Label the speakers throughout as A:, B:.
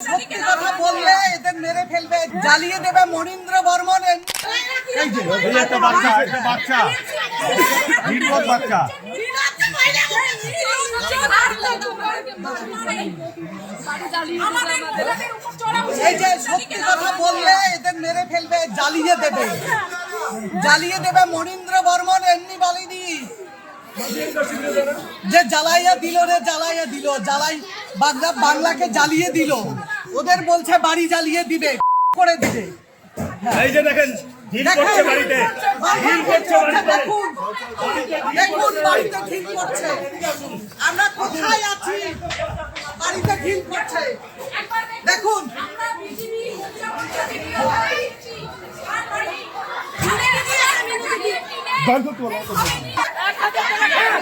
A: সত্যি কথা বললে এদের মেরে ফেলবে। জ্বালিয়ে দেবে মনীন্দ্র বর্মন। এই যে
B: এই একটা বাচ্চা একটা বাচ্চা। বাচ্চা।
A: এই যে সত্যি কথা বললে এদের মেরে ফেলবে। জ্বালিয়ে দেবে। জ্বালিয়ে দেবে মনীন্দ্র বর্মন। এমনি বালি বলেনি যে জ্বালাইয়া দিল রে জ্বালাইয়া দিল জ্বালাই বাংলা বাংলাকে জ্বালিয়ে দিল। ওদের বলছে বাড়ি জ্বালিয়ে দিবে করে দিবে।
B: এই যে দেখেন করছে বাড়িতে। ঢিল করছে বাড়িতে
A: দেখুন। দেখুন বাড়িতে ঢিল করছে। আমরা কোথায় আছি? বাড়িতে ঢিল করছে। দেখুন।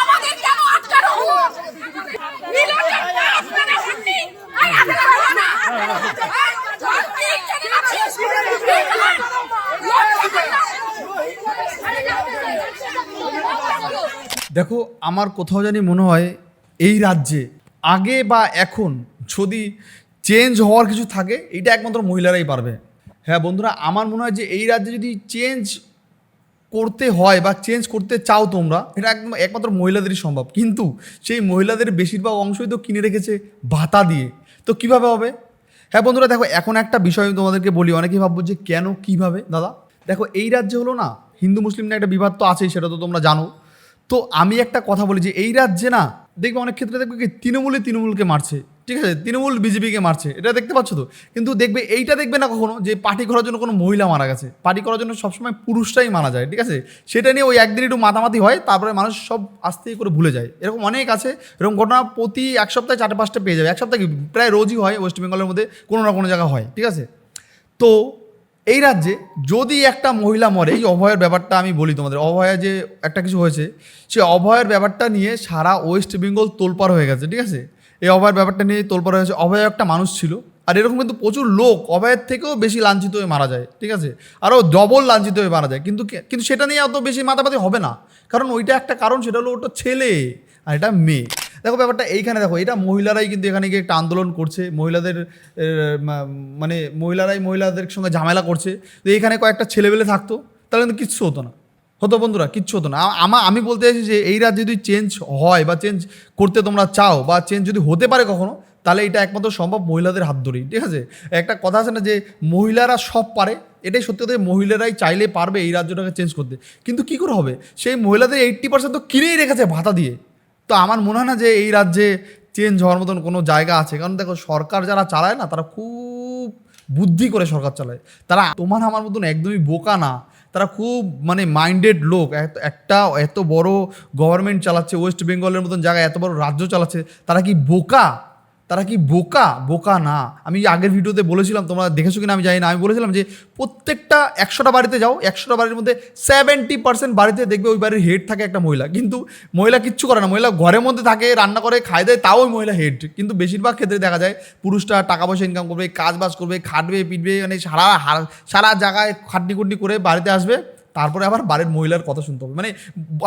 C: আমাদের কেন আটকানো হলো মিলনের আপনারা শান্তি আই আপনারা না শান্তি চলে যাচ্ছে
D: দেখো, আমার কোথাও জানি মনে হয় এই রাজ্যে আগে বা এখন যদি চেঞ্জ হওয়ার কিছু থাকে এটা একমাত্র মহিলারাই পারবে। হ্যাঁ বন্ধুরা, আমার মনে হয় যে এই রাজ্যে যদি চেঞ্জ করতে হয় বা চেঞ্জ করতে চাও তোমরা, এটা একদম একমাত্র মহিলাদেরই সম্ভব। কিন্তু সেই মহিলাদের বেশিরভাগ অংশই তো কিনে রেখেছে ভাতা দিয়ে। তো কীভাবে হবে? হ্যাঁ বন্ধুরা, দেখো, এখন একটা বিষয় আমি তোমাদেরকে বলি, অনেকেই ভাববো যে কেন, কীভাবে? দাদা, দেখো, এই রাজ্যে হলো না হিন্দু মুসলিম নিয়ে একটা বিবাদ তো আছেই, সেটা তো তোমরা জানো। তো আমি একটা কথা বলি যে এই রাজ্যে না, দেখবে অনেক ক্ষেত্রে দেখবে কি তৃণমূলে তৃণমূলকে মারছে, ঠিক আছে? তৃণমূল বিজেপিকে মারছে, এটা দেখতে পাচ্ছ তো? কিন্তু দেখবে এইটা দেখবে না কখনো যে পার্টি করার জন্য কোনো মহিলা মারা গেছে। পার্টি করার জন্য সবসময় পুরুষটাই মারা যায়, ঠিক আছে? সেটা নিয়ে ওই একদিন একটু মাতামাতি হয়, তারপরে মানুষ সব আস্তে করে ভুলে যায়। এরকম অনেক আছে, এরকম ঘটনা প্রতি এক সপ্তাহে চারটে পাঁচটা পেয়ে যাবে। এক সপ্তাহে প্রায় রোজই হয়, ওয়েস্ট বেঙ্গলের মধ্যে কোনো না কোনো জায়গা হয়, ঠিক আছে? তো এই রাজ্যে যদি একটা মহিলা মরে, এই অভয়ের ব্যাপারটা আমি বলি তোমাদের, অভয়া যে একটা কিছু হয়েছে, সে অভয়ের ব্যাপারটা নিয়ে সারা ওয়েস্ট বেঙ্গল তোলপার হয়ে গেছে, ঠিক আছে? এই অভয়ের ব্যাপারটা নিয়ে তোলপাড় হয়েছে অভয় একটা মানুষ ছিল, আর এরকম কিন্তু প্রচুর লোক অভয়ের থেকেও বেশি লাঞ্ছিত হয়ে মারা যায়, ঠিক আছে? আরও ডবল লাঞ্ছিত হয়ে মারা যায়। কিন্তু কিন্তু সেটা নিয়ে অত বেশি মাতামাতি হবে না। কারণ ওইটা একটা কারণ, সেটা হলো ওটা ছেলে। আর এটা মেয়ে। দেখো ব্যাপারটা এইখানে দেখো, এটা মহিলারাই কিন্তু এখানে গিয়ে একটা আন্দোলন করছে। মহিলাদের মানে মহিলারাই মহিলাদের সঙ্গে ঝামেলা করছে। তো এইখানে কয়েকটা ছেলেবেলে থাকতো, তাহলে কিন্তু কিচ্ছু হতো না। হতো বন্ধুরা, কিচ্ছু হতো না। আমা, আমি বলতে চাইছি যে এই রাত যদি চেঞ্জ হয় বা চেঞ্জ করতে তোমরা চাও বা চেঞ্জ যদি হতে পারে কখনো, তাহলে এটা একমাত্র সম্ভব মহিলাদের হাত ধরেই, ঠিক আছে? একটা কথা আছে না যে মহিলারা সব পারে, এটাই সত্যি কথা মহিলারাই চাইলে পারবে এই রাজ্যটাকে চেঞ্জ করতে। কিন্তু কি করে হবে? সেই মহিলাদের এইট্টি পার্সেন্ট তো কিনেই রেখেছে ভাতা দিয়ে। তো আমার মনে হয় না যে এই রাজ্যে চেঞ্জ হওয়ার মতন কোনো জায়গা আছে। কারণ দেখো, সরকার যারা চালায় না, তারা খুব বুদ্ধি করে সরকার চালায়। তারা তোমার আমার মতন একদমই বোকা না। তারা খুব মানে মাইন্ডেড লোক। একটা এত বড় গভর্নমেন্ট চালাচ্ছে ওয়েস্ট বেঙ্গলের মতন জায়গায় এত বড় রাজ্য চালাচ্ছে, তারা কি বোকা? তারা কি বোকা? বোকা না। আমি আগের ভিডিওতে বলেছিলাম, তোমরা দেখেছ কিনা আমি জানি না। আমি বলেছিলাম যে প্রত্যেকটা একশোটা বাড়িতে যাও, একশোটা বাড়ির মধ্যে সেভেন্টি পার্সেন্ট বাড়িতে দেখবে ওই বাড়ির হেড থাকে একটা মহিলা। কিন্তু মহিলা কিচ্ছু করে না। মহিলা ঘরের মধ্যে থাকে, রান্না করে, খায় দেয়, তাও ওই মহিলা হেড কিন্তু বেশিরভাগ ক্ষেত্রে দেখা যায় পুরুষটা টাকা পয়সা ইনকাম করবে কাজ বাজ করবে, খাটবে, পিটবে মানে সারা সারা জায়গায় খাটনি খুটনি করে বাড়িতে আসবে। তারপরে আবার বাড়ির মহিলার কথা শুনতে হবে। মানে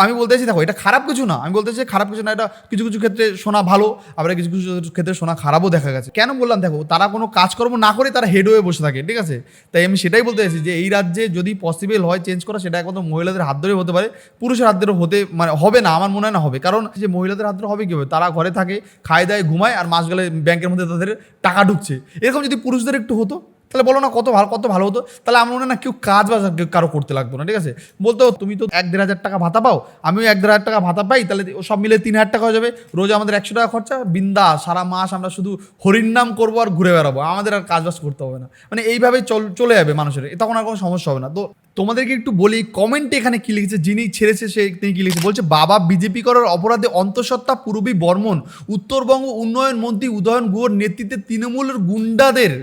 D: আমি বলতে চাইছি, দেখো, এটা খারাপ কিছু না। আমি বলতে চাই খারাপ কিছু না, এটা কিছু কিছু ক্ষেত্রে শোনা ভালো, আবার কিছু কিছু ক্ষেত্রে শোনা খারাপও দেখা গেছে। কেন বললাম, দেখো, তারা কোনো কাজকর্ম না করে তারা হেড হয়ে বসে থাকে, ঠিক আছে? তাই আমি সেটাই বলতে চাইছি যে এই রাজ্যে যদি পসিবল হয় চেঞ্জ করা, সেটা একমাত্র মহিলাদের হাত ধরে হতে পারে। পুরুষের হাত ধরে হতে মানে হবে না, আমার মনে হয় না হবে। কারণ যে মহিলাদের হাত ধরে হবে কি হবে তারা ঘরে থাকে, খায়, দায়, ঘুমায়, আর মাস গেলে ব্যাংকের মধ্যে তাদের টাকা ঢুকছে। এরকম যদি পুরুষদের একটু হতো তাহলে বলো না কত ভালো কত ভালো হতো। তাহলে আমার মনে না কেউ কাজ বাজ কারও করতে লাগতো না, ঠিক আছে? বলতো তুমি তো এক দেড় হাজার টাকা ভাতা পাও, আমিও এক দেড় হাজার টাকা ভাতা পাই, তাহলে সব মিলে তিন হাজার টাকা হয়ে যাবে। রোজ আমাদের একশো টাকা খরচা বিন্দা সারা মাস আমরা শুধু হরির নাম করব আর ঘুরে বেড়াবো, আমাদের আর কাজ বাজ করতে হবে না। মানে এইভাবেই চল, চলে যাবে মানুষের তখন আর কোনো সমস্যা হবে না। তো তোমাদেরকে একটু বলি কমেন্টে এখানে কি লিখেছে, যিনি ছেড়েছে সে তিনি কি লিখেছে? বলছে, বাবা বিজেপি করার অপরাধে অন্তঃসত্ত্বা পূর্বী বর্মন, উত্তরবঙ্গ উন্নয়ন মন্ত্রী উদয়ন গুহর নেতৃত্বে তৃণমূলের গুন্ডাদের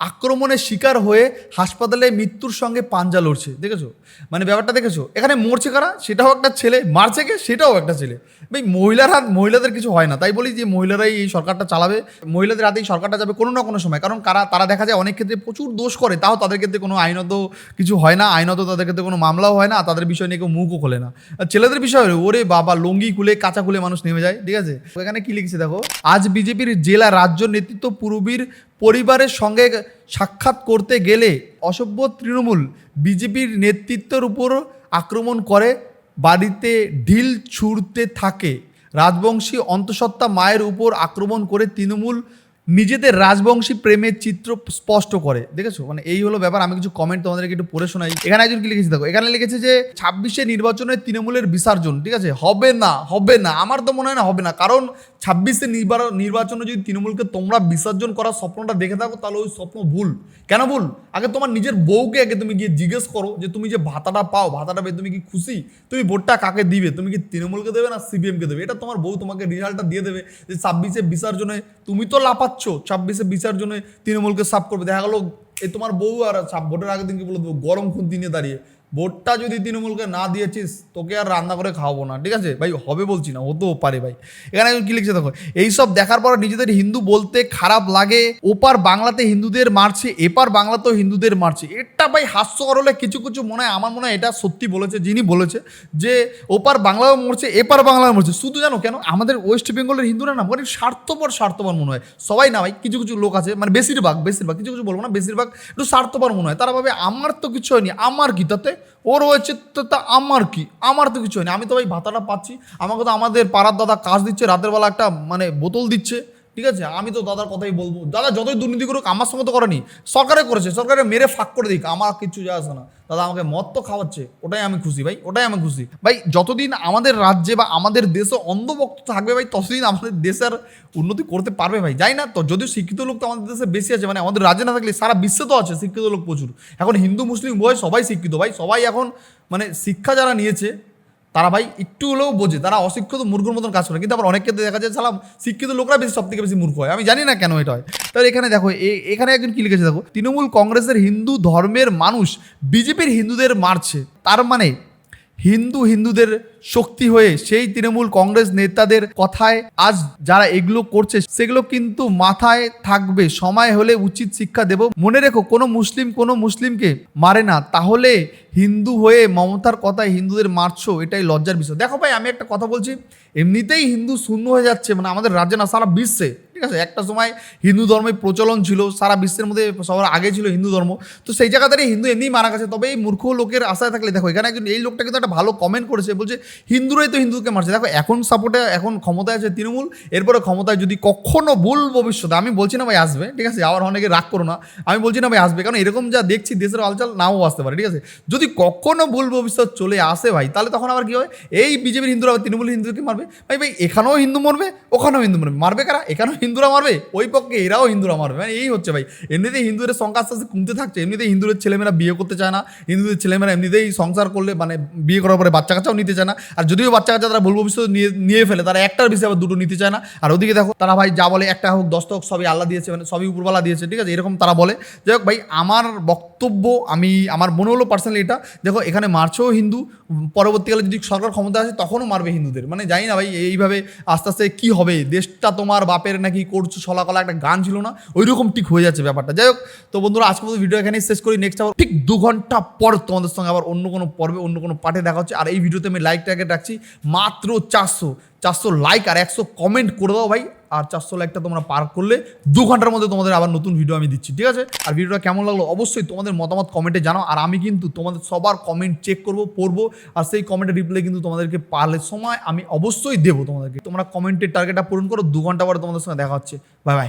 D: আক্রমণের শিকার হয়ে হাসপাতালে মৃত্যুর সঙ্গে পাঞ্জা লড়ছে। দেখেছ? মানে ব্যাপারটা দেখেছ? এখানে মরছে কারা? সেটাও একটা ছেলে। মারছে কে? সেটাও একটা ছেলে। ভাই, মহিলার হাত মহিলাদের কিছু হয় না। তাই বলি যে মহিলারাই এই সরকারটা চালাবে। মহিলাদের হাতেই সরকারটা যাবে কোনো না কোনো সময়। কারণ কারা, তারা দেখা যায় অনেক ক্ষেত্রে প্রচুর দোষ করে। তাও তাদের ক্ষেত্রে কোনো আইনত কিছু হয় না। আইনত তাদের ক্ষেত্রে কোনো মামলাও হয় না। তাদের বিষয় নিয়ে কেউ মুখও খোলে না। আর ছেলেদের বিষয় ওরে বাবা, লঙ্গি খুলে, কাঁচা খুলে মানুষ নেমে যায়। ঠিক আছে? এখানে কি লিখছে দেখো? আজ বিজেপির জেলা রাজ্য নেতৃত্ব পূর্বীর পরিবারের সঙ্গে সাক্ষাৎ করতে গেলে অসভ্য তৃণমূল বিজেপির নেতৃত্বের উপর আক্রমণ করে, বাড়িতে ঢিল ছুঁড়তে থাকে। রাজবংশী অন্তঃসত্ত্বা মায়ের উপর আক্রমণ করে তৃণমূল নিজেদের রাজবংশী প্রেমের চিত্র স্পষ্ট করে। দেখেছ? মানে এই হলো ব্যাপার, আমি কিছু কমেন্ট তোমাদেরকে একটু পড়ে শোনাই। এখানে একজন কি লিখেছে দেখো? এখানে লিখেছে যে, ছাব্বিশে নির্বাচনে তৃণমূলের বিসর্জন, ঠিক আছে? হবে না হবে না। আমার তো মনে হয় না হবে না, কারণ ছাব্বিশে নির্বাচন নির্বাচনে যদি তৃণমূলকে তোমরা বিসর্জন করার স্বপ্নটা দেখে থাকো, তাহলে ওই স্বপ্ন ভুল। কেন ভুল? আগে তোমার নিজের বউকে আগে তুমি গিয়ে জিজ্ঞেস করো যে, তুমি যে ভাতাটা পাও, ভাতাটা পেয়ে তুমি কি খুশি? তুমি ভোটটা কাকে দিবে? তুমি কি তৃণমূলকে দেবে না সিপিএমকে দেবে? এটা তোমার বউ তোমাকে রেজাল্টটা দিয়ে দেবে যে, ছাব্বিশে বিসর্জনে তুমি তো লাপাচ্ছ ছাব্বিশে বিসর্জনে তৃণমূলকে সাফ করবে। দেখা গেলো, এই তোমার বউ আর সাপ ভোটের আগের দিনকে বলে দেবো গরম খুন্তি নিয়ে দাঁড়িয়ে। ভোটটা যদি তৃণমূলকে না দিয়েছিস, তোকে আর রান্না করে খাওয়াবো না। ঠিক আছে? ভাই, হবে বলছি না হতেও পারে ভাই। এখানে কি লিখছে দেখো, এইসব দেখার পর নিজেদের হিন্দু বলতে খারাপ লাগে, ওপার বাংলাতে হিন্দুদের মারছে, এপার বাংলাতেও হিন্দুদের মারছে। এটা ভাই হাস্যকর হলে কিছু কিছু মনে হয়, আমার মনে হয় এটা সত্যি বলেছে, যিনি বলেছে যে ওপার বাংলাও মরছে, এপার বাংলাও মরছে। শুধু জানো কেন, আমাদের ওয়েস্ট বেঙ্গলের হিন্দুরা না মানে স্বার্থপর স্বার্থপর মনে হয়। সবাই না ভাই, কিছু কিছু লোক আছে মানে বেশিরভাগ বেশিরভাগ, কিছু কিছু বলব না, বেশিরভাগ একটু স্বার্থপর মনে হয়। তারা ভাবে, আমার তো কিছু হয়নি, আমার কি? তাতে ওর হয়েছে তো তা আমার কি? আমার তো কিছু হয়নি। আমি তো ভাই ভাতাটা পাচ্ছি। আমাকে তো আমাদের পাড়ার দাদা কাজ দিচ্ছে, রাতের বেলা একটা মানে বোতল দিচ্ছে। ঠিক আছে? আমি তো দাদার কথাই বলব। দাদা যতই দুর্নীতি করুক, আমার সঙ্গে তো করেনি। সরকারে করেছে, সরকারে মেরে ফাঁক করে দিক, আমার কিচ্ছু যায় আসে না। দাদা আমাকে মদ তো খাওয়াচ্ছে, ওটাই আমি খুশি ভাই, ওটাই আমি খুশি। ভাই, যতদিন আমাদের রাজ্যে বা আমাদের দেশে অন্ধভক্ত থাকবে ভাই, ততদিন আমাদের দেশের উন্নতি করতে পারবে ভাই। যাই না তো, যদিও শিক্ষিত লোক তো আমাদের দেশে বেশি আছে মানে আমাদের রাজ্যে না থাকলে সারা বিশ্বে তো আছে শিক্ষিত লোক প্রচুর। এখন হিন্দু, মুসলিম উভয় সবাই শিক্ষিত ভাই, সবাই এখন মানে শিক্ষা যারা নিয়েছে তারা ভাই একটু হলেও বোঝে, তারা অশিক্ষিত মূর্খর মতন কাজ করে। কিন্তু আবার অনেক ক্ষেত্রে দেখা যায়, সালাম, শিক্ষিত লোকরা বেশি সব থেকে বেশি মূর্খ হয়। আমি জানি না কেন এটা হয়। তাহলে এখানে দেখো এখানে একজন কি লিখেছে, দেখো, তৃণমূল কংগ্রেসের হিন্দু ধর্মের মানুষ বিজেপির হিন্দুদের মারছে। তার মানে হিন্দু হিন্দুদের শক্তি হয়ে সেই তৃণমূল কংগ্রেস নেতাদের কথায় আজ যারা এগুলো করছে, সেগুলো কিন্তু মাথায় থাকবে। সময় হলে উচিত শিক্ষা দেব। মনে রেখো, কোনো মুসলিম কোনো মুসলিমকে মারে না। তাহলে হিন্দু হয়ে মমতার কথায় হিন্দুদের মারছো, এটাই লজ্জার বিষয়। দেখো ভাই, আমি একটা কথা বলছি, এমনিতেই হিন্দু শূন্য হয়ে যাচ্ছে মানে আমাদের রাজ্যে না, সারা বিশ্বে। ঠিক আছে? একটা সময় হিন্দু ধর্মের প্রচলন ছিল, সারা বিশ্বের মধ্যে সবার আগে ছিল হিন্দু ধর্ম। তো সেই জায়গা থেকে হিন্দু এমনিই মারা গেছে। তবে এই মূর্খ লোকের আশায় থাকলে, দেখো, এখানে একজন, এই লোকটা কিন্তু একটা ভালো কমেন্ট করেছে, বলছে, হিন্দুরাই তো হিন্দুকে মারছে। দেখো, এখন সাপোর্টে এখন ক্ষমতায় আছে তৃণমূল, এরপরে ক্ষমতায় যদি কখনো ভুল ভবিষ্যতে, আমি বলছি না ভাই আসবে, ঠিক আছে? আবার অনেকে রাগ করো না, আমি বলছি না ভাই আসবে, কারণ এরকম যা দেখছি, দেশের হালচাল নাও আসতে পারে, ঠিক আছে? যদি কখনো ভুল ভবিষ্যৎ চলে আসে ভাই, তাহলে তখন আবার কি হয়? এই বিজেপির হিন্দুরা তৃণমূল হিন্দুকে মারবে? ভাই ভাই, এখানেও হিন্দু মরবে, ওখানেও হিন্দু মরবে। মারবে কারা? এখানেও হিন্দুরা মারবে? ওই পক্ষে এরাও হিন্দুরা মারবে। মানে এই হচ্ছে ভাই। এমনিতেই হিন্দুদের সংখ্যা আস্তে আস্তে কমতে থাকছে। এমনিতেই হিন্দুদের ছেলেমেয়েরা বিয়ে করতে চায় না। হিন্দুদের ছেলেমেয়েরা এমনিতেই সংসার করলে মানে বিয়ে করার পরে বাচ্চা কাচ্চাও নিতে চায় না। আর যদিও বাচ্চা কাচ্চা তারা ভুল ভবিষ্যৎ নিয়ে নিয়ে ফেলে, তারা একটার বেশি আবার দুটো নিতে চায় না। আর ওদিকে দেখো, তারা ভাই যা বলে, একটা হোক, দশটা হোক, সবই আল্লাহ দিয়েছে মানে সবই উপরবালা দিয়েছে, ঠিক আছে? এরকম তারা বলে। যাই হোক ভাই, আমার বক্তব্য, আমি, আমার মনে হলো পার্সোনালি এটা, দেখো, এখানে মারছেও হিন্দু, পরবর্তীকালে যদি সরকার ক্ষমতা আসে, তখনও মারবে হিন্দুদের। মানে জানি না ভাই, এইভাবে আস্তে আস্তে কী হবে? দেশটা তোমার বাপের নাকি করছ ছলাকলা একটা গান ছিল না ওই রকম ঠিক হয়ে যাচ্ছে ব্যাপারটা। যাই হোক, তো বন্ধুরা আজকে মতো ভিডিও এখানেই শেষ করি। নেক্সট আবার ঠিক দু ঘণ্টা পর তোমাদের সঙ্গে আবার অন্য কোনো পর্বে, অন্য কোনো পার্টে দেখা হচ্ছে। আর এই ভিডিওতে আমি লাইক টার্গেট রাখছি মাত্র চারশো চারশো লাইক আর একশো কমেন্ট করে দাও ভাই। আর চারশো লাইকটা তোমরা পার করলে দু ঘণ্টার মধ্যে তোমাদের আবার নতুন ভিডিও আমি দিচ্ছি, ঠিক আছে? আর ভিডিওটা কেমন লাগল অবশ্যই তোমাদের মতামত কমেন্টে জানাও। আর আমি কিন্তু তোমাদের সবার কমেন্ট চেক করব, পড়ব, আর সেই কমেন্টের রিপ্লাই কিন্তু তোমাদেরকে পারলে সময় আমি অবশ্যই দেবো তোমাদেরকে। তোমরা কমেন্টের টার্গেটটা পূরণ করো, দু ঘণ্টা পরে তোমাদের সঙ্গে দেখা হচ্ছে। Bye bye